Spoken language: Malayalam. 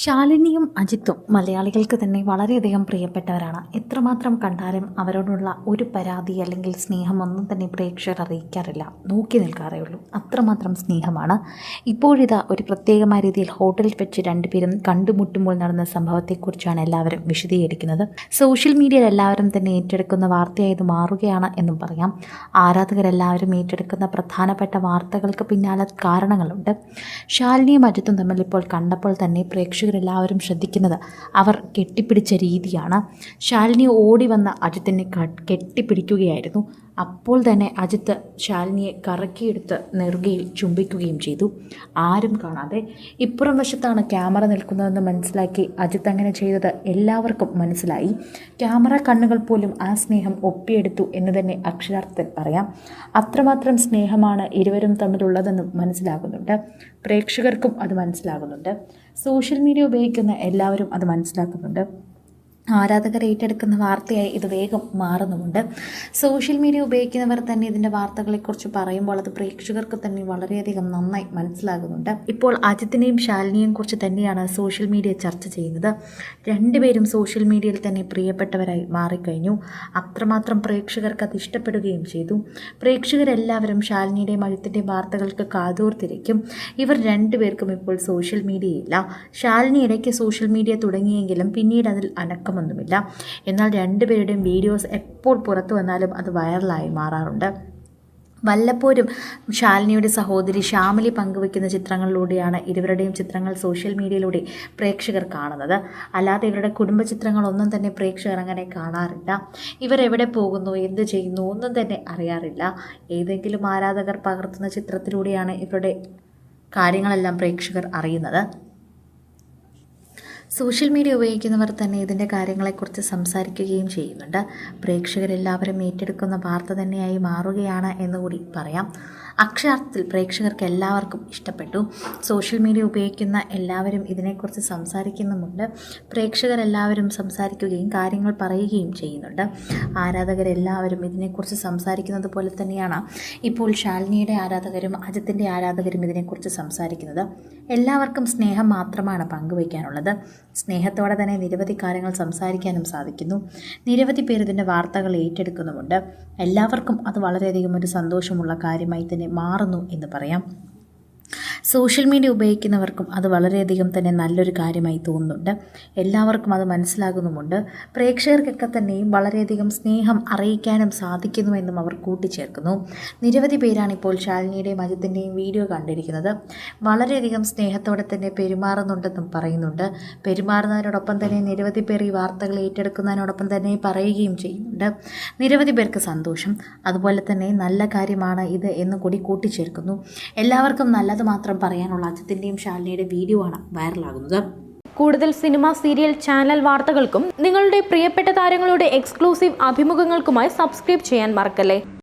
ശാലിനിയും അജിത്തും മലയാളികൾക്ക് തന്നെ വളരെയധികം പ്രിയപ്പെട്ടവരാണ്. എത്രമാത്രം കണ്ടാലും അവരോടുള്ള ഒരു പരാതി അല്ലെങ്കിൽ സ്നേഹം ഒന്നും തന്നെ പ്രേക്ഷകർ അറിയിക്കാറില്ല. നോക്കി നിൽക്കാറേ ഉള്ളൂ. അത്രമാത്രം സ്നേഹമാണ്. ഇപ്പോഴിതാ ഒരു പ്രത്യേകമായ രീതിയിൽ ഹോട്ടലിൽ വെച്ച് രണ്ടുപേരും കണ്ടുമുട്ടുമ്പോൾ നടന്ന സംഭവത്തെക്കുറിച്ചാണ് എല്ലാവരും വിശദീകരിക്കുന്നത്. സോഷ്യൽ മീഡിയയിൽ എല്ലാവരും തന്നെ ഏറ്റെടുക്കുന്ന വാർത്തയായത് മാറുകയാണ് എന്നും പറയാം. ആരാധകരെല്ലാവരും ഏറ്റെടുക്കുന്ന പ്രധാനപ്പെട്ട വാർത്തകൾക്ക് പിന്നാലെ കാരണങ്ങളുണ്ട്. ശാലിനിയും അജിത്തും തമ്മിൽ ഇപ്പോൾ കണ്ടപ്പോൾ തന്നെ പ്രേക്ഷകരെല്ലാവരും ശ്രദ്ധിക്കുന്നത് അവർ കെട്ടിപ്പിടിച്ച രീതിയാണ്. ശാലിനി ഓടി വന്ന അജിത്തിനെ കെട്ടിപ്പിടിക്കുകയായിരുന്നു. അപ്പോൾ തന്നെ അജിത്ത് ശാലിനിയെ കറക്കിയെടുത്ത് നെറുകയിൽ ചുംബിക്കുകയും ചെയ്തു. ആരും കാണാതെ ഇപ്പുറം വശത്താണ് ക്യാമറ നിൽക്കുന്നതെന്ന് മനസ്സിലാക്കി അജിത്ത് അങ്ങനെ ചെയ്തത് എല്ലാവർക്കും മനസ്സിലായി. ക്യാമറ കണ്ണുകൾ പോലും ആ സ്നേഹം ഒപ്പിയെടുത്തു എന്ന് തന്നെ അക്ഷരാർത്ഥത്തിൽ പറയാം. അത്രമാത്രം സ്നേഹമാണ് ഇരുവരും തമ്മിലുള്ളതെന്നും മനസ്സിലാകുന്നുണ്ട്. പ്രേക്ഷകർക്കും അത് മനസ്സിലാകുന്നുണ്ട്. സോഷ്യൽ മീഡിയ ഉപയോഗിക്കുന്ന എല്ലാവരും അത് മനസ്സിലാക്കുന്നുണ്ട്. ആരാധകർ ഏറ്റെടുക്കുന്ന വാർത്തയായി ഇത് വേഗം മാറുന്നുമുണ്ട്. സോഷ്യൽ മീഡിയ ഉപയോഗിക്കുന്നവർ തന്നെ ഇതിന്റെ വാർത്തകളെക്കുറിച്ച് പറയുമ്പോൾ അത് പ്രേക്ഷകർക്ക് തന്നെ വളരെയധികം നന്നായി മനസ്സിലാകുന്നുണ്ട്. ഇപ്പോൾ അജിത്തിനെയും ശാലിനിയെയും കുറിച്ച് തന്നെയാണ് സോഷ്യൽ മീഡിയ ചർച്ച ചെയ്യുന്നത്. രണ്ടുപേരും സോഷ്യൽ മീഡിയയിൽ തന്നെ പ്രിയപ്പെട്ടവരായി മാറിക്കഴിഞ്ഞു. അത്രമാത്രം പ്രേക്ഷകർക്ക് അത് ഇഷ്ടപ്പെടുകയും ചെയ്തു. പ്രേക്ഷകരെല്ലാവരും ശാലിനിയുടെയും അജിത്തിന്റെയും വാർത്തകൾക്ക് കാതോർത്തിരിക്കും ഇവർ രണ്ടുപേർക്കും ഇപ്പോൾ സോഷ്യൽ മീഡിയയില്ല. ശാലിനി ഇടയ്ക്ക് സോഷ്യൽ മീഡിയ തുടങ്ങിയെങ്കിലും പിന്നീട് അതിൽ അനക്കമൊന്നുമില്ല എന്നാൽ രണ്ടുപേരുടെയും വീഡിയോസ് എപ്പോൾ പുറത്തു വന്നാലും അത് വൈറലായി മാറാറുണ്ട്. വല്ലപ്പോഴും ശാലിനിയുടെ സഹോദരി ശ്യാമിലി പങ്കുവയ്ക്കുന്ന ചിത്രങ്ങളിലൂടെയാണ് ഇരുവരുടെയും ചിത്രങ്ങൾ സോഷ്യൽ മീഡിയയിലൂടെ പ്രേക്ഷകർ കാണുന്നത്. അല്ലാതെ ഇവരുടെ കുടുംബ ചിത്രങ്ങളൊന്നും തന്നെ പ്രേക്ഷകർ അങ്ങനെ കാണാറില്ല. ഇവരെവിടെ പോകുന്നു എന്ത് ചെയ്യുന്നു ഒന്നും തന്നെ അറിയാറില്ല. ഏതെങ്കിലും ആരാധകർ പകർത്തുന്ന ചിത്രത്തിലൂടെയാണ് ഇവരുടെ കാര്യങ്ങളെല്ലാം പ്രേക്ഷകർ അറിയുന്നത്. സോഷ്യൽ മീഡിയ ഉപയോഗിക്കുന്നവർ തന്നെ ഇതിന്റെ കാര്യങ്ങളെക്കുറിച്ച് സംസാരിക്കുകയും ചെയ്യുന്നുണ്ട്. പ്രേക്ഷകരെല്ലാവരും ഏറ്റെടുക്കുന്ന വാർത്ത തന്നെയായി മാറുകയാണ് എന്നുകൂടി പറയാം. അക്ഷരാർത്ഥത്തിൽ പ്രേക്ഷകർക്ക് എല്ലാവർക്കും ഇഷ്ടപ്പെട്ടു. സോഷ്യൽ മീഡിയ ഉപയോഗിക്കുന്ന എല്ലാവരും ഇതിനെക്കുറിച്ച് സംസാരിക്കുന്നുമുണ്ട്. പ്രേക്ഷകരെല്ലാവരും സംസാരിക്കുകയും കാര്യങ്ങൾ പറയുകയും ചെയ്യുന്നുണ്ട്. ആരാധകരെല്ലാവരും ഇതിനെക്കുറിച്ച് സംസാരിക്കുന്നത് പോലെ തന്നെയാണ് ഇപ്പോൾ ശാലിനിയുടെ ആരാധകരും അജിത്തിന്റെ ആരാധകരും ഇതിനെക്കുറിച്ച് സംസാരിക്കുന്നത്. എല്ലാവർക്കും സ്നേഹം മാത്രമാണ് പങ്കുവയ്ക്കാനുള്ളത്. സ്നേഹത്തോടെ തന്നെ നിരവധി കാര്യങ്ങൾ സംസാരിക്കാനും സാധിക്കുന്നു. നിരവധി പേർ ഇതിന്റെ വാർത്തകൾ ഏറ്റെടുക്കുന്നുമുണ്ട്. എല്ലാവർക്കും അത് വളരെയധികം ഒരു സന്തോഷമുള്ള കാര്യമായി തന്നെ മാറുന്നു എന്ന് പറയാം. സോഷ്യൽ മീഡിയ ഉപയോഗിക്കുന്നവർക്കും അത് വളരെയധികം തന്നെ നല്ലൊരു കാര്യമായി തോന്നുന്നുണ്ട്. എല്ലാവർക്കും അത് മനസ്സിലാകുന്നുമുണ്ട്. പ്രേക്ഷകർക്കൊക്കെ തന്നെയും വളരെയധികം സ്നേഹം അറിയിക്കാനും സാധിക്കുന്നു എന്നും അവർ കൂട്ടിച്ചേർക്കുന്നു. നിരവധി പേരാണ് ഇപ്പോൾ ശാലിനിയുടെയും അജിത്തിന്റെയും വീഡിയോ കണ്ടിരിക്കുന്നത്. വളരെയധികം സ്നേഹത്തോടെ തന്നെ പെരുമാറുന്നുണ്ടെന്നും പറയുന്നുണ്ട്. പെരുമാറുന്നതിനോടൊപ്പം തന്നെ നിരവധി പേർ ഈ വാർത്തകൾ ഏറ്റെടുക്കുന്നതിനോടൊപ്പം തന്നെ പറയുകയും ചെയ്യുന്നുണ്ട്. നിരവധി പേർക്ക് സന്തോഷം. അതുപോലെ തന്നെ നല്ല കാര്യമാണ് ഇത് എന്ന് കൂടി കൂട്ടിച്ചേർക്കുന്നു. എല്ലാവർക്കും നല്ലത് മാത്രം പറയാനുള്ള അജിത്തിന്റെയും ശാലിനിയുടെ വീഡിയോ ആണ് വൈറലാകുന്നത്. കൂടുതൽ സിനിമ സീരിയൽ ചാനൽ വാർത്തകൾക്കും നിങ്ങളുടെ പ്രിയപ്പെട്ട താരങ്ങളുടെ എക്സ്ക്ലൂസീവ് അഭിമുഖങ്ങൾക്കുമായി സബ്സ്ക്രൈബ് ചെയ്യാൻ മറക്കല്ലേ?